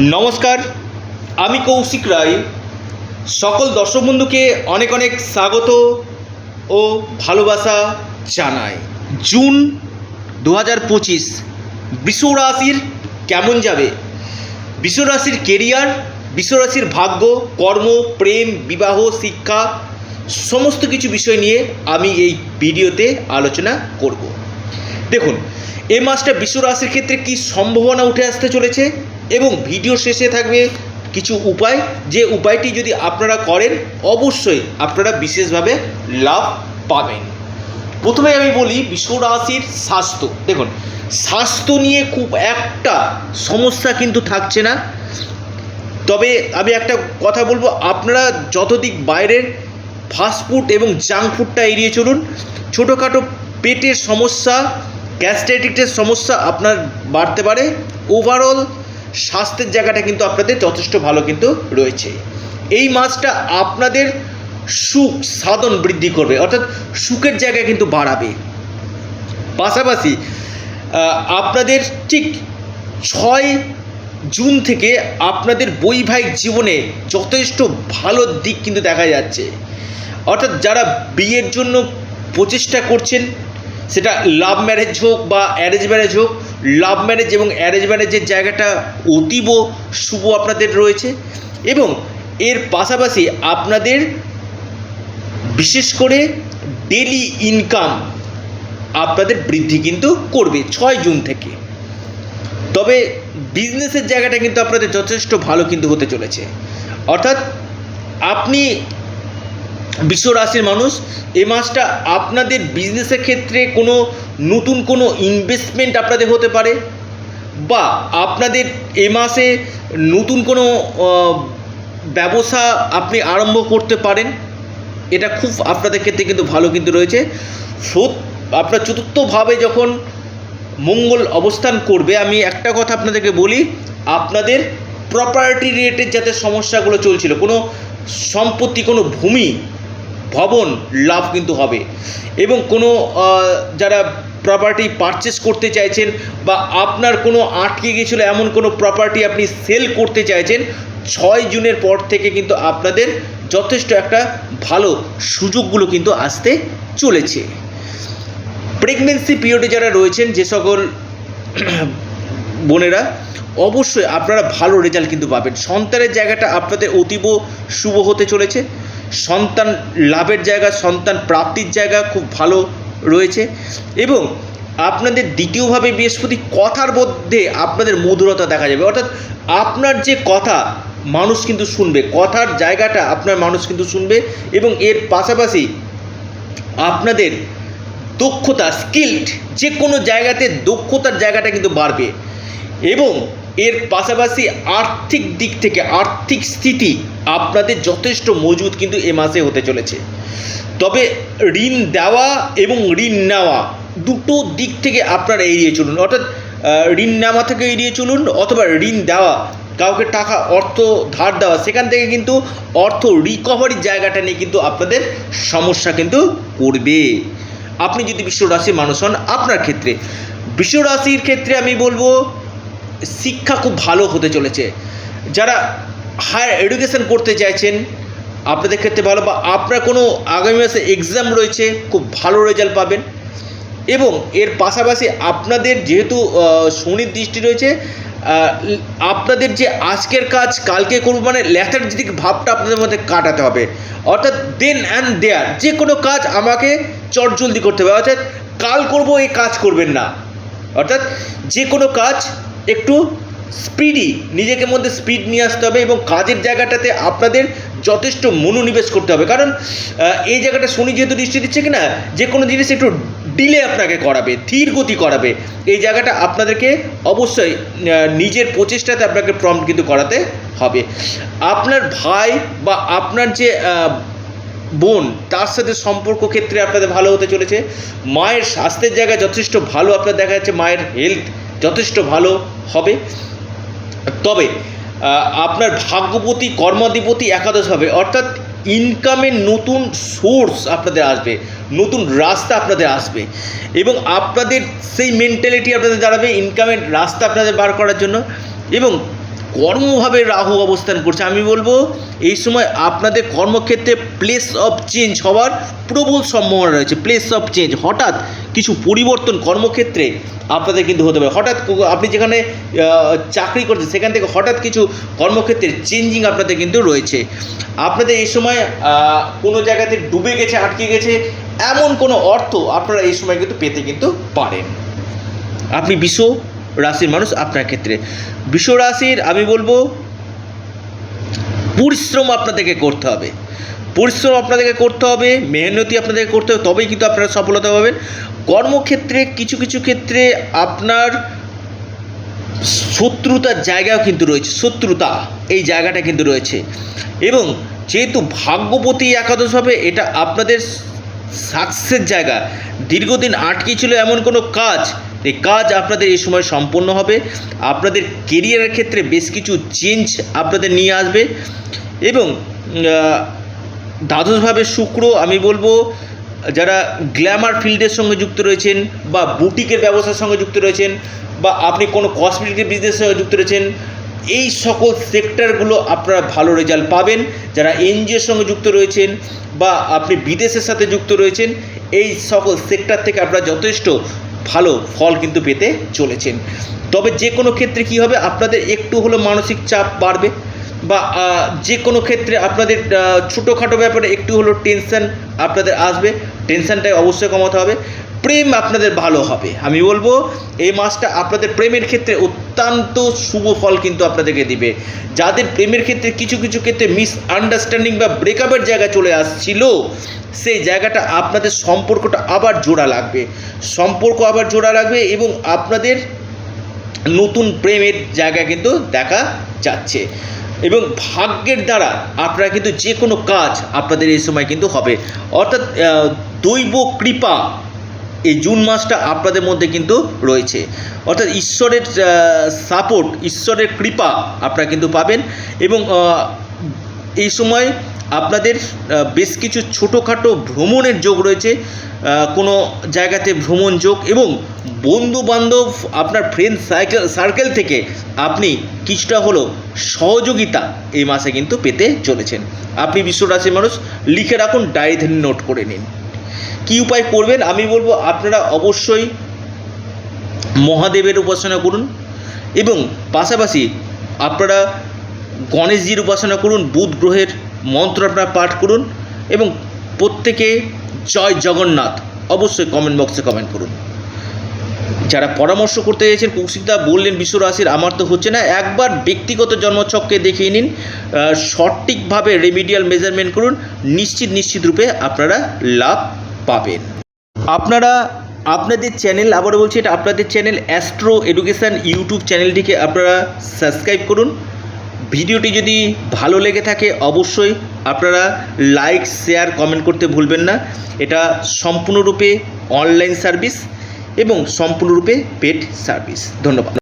নমস্কার, আমি কৌশিক রায়। সকল দর্শক বন্ধুকে অনেক অনেক স্বাগত ও ভালোবাসা জানাই। জুন দু হাজার পঁচিশ বিশ্বরাশির কেমন যাবে? বিশ্বরাশির কেরিয়ার বিশ্বরাশির ভাগ্য, কর্ম, প্রেম, বিবাহ, শিক্ষা, সমস্ত কিছু বিষয় নিয়ে আমি এই ভিডিওতে আলোচনা করব। দেখুন, এ মাসটা বিশ্বরাশির ক্ষেত্রে কি সম্ভাবনা উঠে আসতে চলেছে? এবং ভিডিও শেষে থাকবে কিছু উপায়। যে উপায়টি যদি আপনারা করেন, অবশ্যই আপনারা বিশেষভাবে লাভ পাবেন। প্রথমে আমি বলি বিশ্বরাশির স্বাস্থ্য। দেখুন, স্বাস্থ্য নিয়ে খুব একটা সমস্যা কিন্তু থাকছে না। তবে আমি একটা কথা বলব, আপনারা যতদিক বাইরের ফাস্টফুড এবং জাঙ্ক ফুডটা এড়িয়ে চলুন, ছোটোখাটো পেটের সমস্যা গ্যাস্ট্রাইটিসের সমস্যা আপনার বাড়তে পারে। ওভারঅল স্বাস্থ্যের জায়গাটা কিন্তু আপনাদের যথেষ্ট ভালো কিন্তু রয়েছে। এই মাসটা আপনাদের সুখ, সাধন বৃদ্ধি করবে, অর্থাৎ সুখের জায়গা কিন্তু বাড়াবে। পাশাপাশি আপনাদের ঠিক ছয় জুন থেকে আপনাদের বৈবাহিক জীবনে যথেষ্ট ভালো দিক কিন্তু দেখা যাচ্ছে। অর্থাৎ যারা বিয়ের জন্য প্রচেষ্টা করছেন, সেটা লাভ ম্যারেজ হোক বা অ্যারেঞ্জ ম্যারেজ হোক লাভ ম্যারেজ এবং অ্যারেঞ্জ ম্যারেজের জায়গাটা অতীব শুভ আপনাদের রয়েছে এবং এর পাশাপাশি আপনাদের বিশেষ করে ডেলি ইনকাম আপনাদের বৃদ্ধি কিন্তু করবে ছয় জুন থেকে। তবে বিজনেসের জায়গাটা কিন্তু আপনাদের যথেষ্ট ভালো কিন্তু হতে চলেছে। অর্থাৎ আপনি বিশ্ব রাশির মানুষ এ মাসটা আপনাদের বিজনেসের ক্ষেত্রে কোনো নতুন কোনো ইনভেস্টমেন্ট আপনাদের হতে পারে বা আপনাদের এ মাসে নতুন কোনো ব্যবসা আপনি আরম্ভ করতে পারেন। এটা খুব আপনাদের ক্ষেত্রে কিন্তু ভালো কিন্তু রয়েছে। ফোর্থ আপনার চতুর্থভাবে যখন মঙ্গল অবস্থান করবে, আমি একটা কথা আপনাদেরকে বলি, আপনাদের প্রপার্টি রিলেটেড যাতে সমস্যাগুলো চলছিল, কোনো সম্পত্তি, কোনো ভূমি ভবন লাভ কিন্তু হবে। এবং কোনো যারা প্রপার্টি পারচেস করতে চাইছেন বা আপনার কোনো আটকে গিয়েছিল এমন কোনো প্রপার্টি আপনি সেল করতে চাইছেন, ছয় জুনের পর থেকে কিন্তু আপনাদের যথেষ্ট একটা ভালো সুযোগগুলো কিন্তু আসতে চলেছে। প্রেগনেন্সি পিরিয়ডে যারা রয়েছেন, যে সকল বোনেরা, অবশ্যই আপনারা ভালো রেজাল্ট কিন্তু পাবেন। সন্তানের জায়গাটা আপনাদের অতীব শুভ হতে চলেছে। সন্তান লাভের জায়গা, সন্তান প্রাপ্তির জায়গা খুব ভালো রয়েছে। এবং আপনাদের দ্বিতীয়ভাবে বৃহস্পতি কথার মধ্যে আপনাদের মধুরতা দেখা যাবে। অর্থাৎ আপনার যে কথা, মানুষ কিন্তু শুনবে। কথার জায়গাটা আপনার মানুষ কিন্তু শুনবে এবং এর পাশাপাশি আপনাদের দক্ষতা স্কিল্ড যে কোনো জায়গাতে দক্ষতার জায়গাটা কিন্তু বাড়বে। এবং এর পাশাপাশি আর্থিক দিক থেকে আর্থিক স্থিতি আপনাদের যথেষ্ট মজবুত কিন্তু এ মাসে হতে চলেছে। তবে ঋণ দেওয়া এবং ঋণ নেওয়া দুটো দিক থেকে আপনারা এড়িয়ে চলুন। অর্থাৎ ঋণ নেওয়া থেকে এড়িয়ে চলুন অথবা ঋণ দেওয়া, কাউকে টাকা অর্থ ধার দেওয়া, সেখান থেকে কিন্তু অর্থ রিকভারির জায়গাটা নিয়ে কিন্তু আপনাদের সমস্যা কিন্তু করবে আপনি যদি বিশ্ব রাশির মানুষ হন, আপনার ক্ষেত্রে বিশ্ব রাশির ক্ষেত্রে আমি বলব শিক্ষা খুব ভালো হতে চলেছে। যারা হায়ার এডুকেশন করতে চাইছেন, আপনাদের ক্ষেত্রে ভালো বা আপনার কোনো আগামী মাসে এক্সাম রয়েছে, খুব ভালো রেজাল্ট পাবেন। এবং এর পাশাপাশি আপনাদের যেহেতু শনির দৃষ্টি রয়েছে আপনাদের যে আজকের কাজ কালকে করব মানে ল্যাথার্জিক ভাবটা আপনাদের মধ্যে কাটাতে হবে। অর্থাৎ দেন অ্যান্ড দেয়ার যে কোনো কাজ আমাকে চটজলদি করতে হবে। অর্থাৎ কাল করব, এই কাজ করবেন না। অর্থাৎ যে কোনো কাজ একটু স্পিডি নিজেকে মধ্যে স্পিড নিয়ে আসতে হবে এবং কাজের জায়গাটাতে আপনাদের যথেষ্ট মনোনিবেশ করতে হবে। কারণ এই জায়গাটা শনি যেহেতু দৃষ্টি দিচ্ছে কি না যে কোনো জিনিস একটু ডিলে আপনাকে করাবে, ধীর গতি করাবে। এই জায়গাটা আপনাদেরকে অবশ্যই নিজের প্রচেষ্টাতে আপনাকে প্রম্পট কিন্তু করাতে হবে। আপনার ভাই বা আপনার যে বোন, তার সাথে সম্পর্ক ক্ষেত্রে আপনাদের ভালো হতে চলেছে। মায়ের স্বাস্থ্যের জায়গায় যথেষ্ট ভালো আপনার দেখা যাচ্ছে, মায়ের হেলথ যথেষ্ট ভালো হবে। তবে আপনার ভাগ্যপতি, কর্মাধিপতি একাদশ হবে। অর্থাৎ ইনকামের নতুন সোর্স আপনাদের আসবে, নতুন রাস্তা আপনাদের আসবে। এবং আপনাদের সেই মেন্টালিটি আপনাদের দাঁড়াবে ইনকামের রাস্তা আপনাদের বার করার জন্য। এবং কর্মভাবে রাহু অবস্থান করছে। আমি বলব, এই সময় আপনাদের কর্মক্ষেত্রে প্লেস অফ চেঞ্জ হওয়ার প্রবল সম্ভাবনা রয়েছে। প্লেস অফ চেঞ্জ হঠাৎ কিছু পরিবর্তন কর্মক্ষেত্রে আপনাদের কিন্তু হতে পারে। হঠাৎ আপনি যেখানে চাকরি করছেন, সেখান থেকে হঠাৎ কিছু কর্মক্ষেত্রে চেঞ্জিং আপনাদের কিন্তু রয়েছে। আপনাদের এই সময় কোনো জায়গাতে ডুবে গেছে, আটকে গেছে, এমন কোনো অর্থ আপনারা এই সময় কিন্তু পেতে কিন্তু পারেন। আপনি বিশ্ব রাশির মানুষ আপনার ক্ষেত্রে। বিশ্ব রাশির আমি বলব, পরিশ্রম আপনাদেরকে করতে হবে। পরিশ্রম আপনাদেরকে করতে হবে, মেহনতি আপনাদেরকে করতে হবে, তবেই কিন্তু আপনারা সফলতা পাবেন। কর্মক্ষেত্রে, কিছু কিছু ক্ষেত্রে আপনার শত্রুতার জায়গাও কিন্তু রয়েছে, শত্রুতা, এই জায়গাটা কিন্তু রয়েছে। এবং যেহেতু ভাগ্যপতি একাদশ হবে, এটা আপনাদের সাকসেস জায়গা। দীর্ঘদিন আটকে ছিল এমন কোনো কাজ এই কাজ আপনাদের এই সময় সম্পন্ন হবে। আপনাদের কেরিয়ারের ক্ষেত্রে বেশ কিছু চেঞ্জ আপনাদের নিয়ে আসবে এবং দ্বাদশভাবে শুক্র আমি বলব, যারা গ্ল্যামার ফিল্ডের সঙ্গে যুক্ত রয়েছেন বা বুটিকের ব্যবসার সঙ্গে যুক্ত রয়েছেন বা আপনি কোনো কসমেটিকের বিজনেসের সঙ্গে যুক্ত রয়েছেন, এই সকল সেক্টরগুলো আপনারা ভালো রেজাল্ট পাবেন। যারা এনজিওর সঙ্গে যুক্ত রয়েছেন বা আপনি বিদেশের সাথে যুক্ত রয়েছেন, এই সকল সেক্টর থেকে আপনারা যথেষ্ট ভালো ফল কিন্তু পেতে চলেছেন। তবে যে কোনো ক্ষেত্রে কি হবে? আপনাদের একটু হলো মানসিক চাপ বাড়বে বা যে কোনো ক্ষেত্রে আপনাদের ছোটোখাটো ব্যাপারে একটু হলো টেনশান আপনাদের আসবে। টেনশনটা অবশ্যই কমাতে হবে। প্রেম আপনাদের ভালো হবে। আমি বলব, এই মাসটা আপনাদের প্রেমের ক্ষেত্রে অত্যন্ত শুভ ফল কিন্তু আপনাদেরকে দিবে। যাদের প্রেমের ক্ষেত্রে কিছু কিছু ক্ষেত্রে মিস আন্ডারস্ট্যান্ডিং বা ব্রেকআপের জায়গা চলে আসছিল, সেই জায়গাটা আপনাদের সম্পর্কটা আবার জোড়া লাগবে। সম্পর্ক আবার জোড়া লাগবে এবং আপনাদের নতুন প্রেমের জায়গা কিন্তু দেখা যাচ্ছে। এবং ভাগ্যের দ্বারা আপনারা কিন্তু যে কোনো কাজ আপনাদের এই সময় কিন্তু হবে। অর্থাৎ দৈব কৃপা এই জুন মাসটা আপনাদের মধ্যে কিন্তু রয়েছে। অর্থাৎ ঈশ্বরের সাপোর্ট ঈশ্বরের কৃপা আপনারা কিন্তু পাবেন এবং এই সময় আপনাদের বেশ কিছু ছোটোখাটো ভ্রমণের যোগ রয়েছে কোনো জায়গাতে ভ্রমণ যোগ এবং বন্ধু বান্ধব আপনার ফ্রেন্ড সাইকেল সার্কেল থেকে আপনি কিছুটা হলেও সহযোগিতা এই মাসে কিন্তু পেতে চলেছেন। আপনি বিশ্বরাশির মানুষ, লিখে রাখুন ডায়েরিতে নোট করে নিন। কী উপায় করবেন? আমি বলব আপনারা অবশ্যই মহাদেবের উপাসনা করুন এবং পাশাপাশি আপনারা গণেশজির উপাসনা করুন, বুধ গ্রহের মন্ত্র আপনারা পাঠ করুন এবং প্রত্যেকে জয় জগন্নাথ অবশ্যই কমেন্ট বক্সে কমেন্ট করুন। যারা পরামর্শ করতে চাইছেন কৌশিকদা বললেন বিশ্ব রাশির, আমার তো হচ্ছে না। একবার ব্যক্তিগত জন্মছককে দেখিয়ে নিন সঠিকভাবে রেমিডিয়াল মেজারমেন্ট করুন, নিশ্চিত নিশ্চিত রূপে আপনারা লাভ পাবেন। আপনারা, আপনাদের চ্যানেল আবার বলছি এটা আপনাদের চ্যানেল অ্যাস্ট্রো এডুকেশান ইউটিউব চ্যানেলটিকে আপনারা সাবস্ক্রাইব করুন। ভিডিওটি যদি ভালো লেগে থাকে, অবশ্যই আপনারা লাইক শেয়ার কমেন্ট করতে ভুলবেন না। এটা সম্পূর্ণরূপে অনলাইন সার্ভিস এবং সম্পূর্ণরূপে পেড সার্ভিস ধন্যবাদ।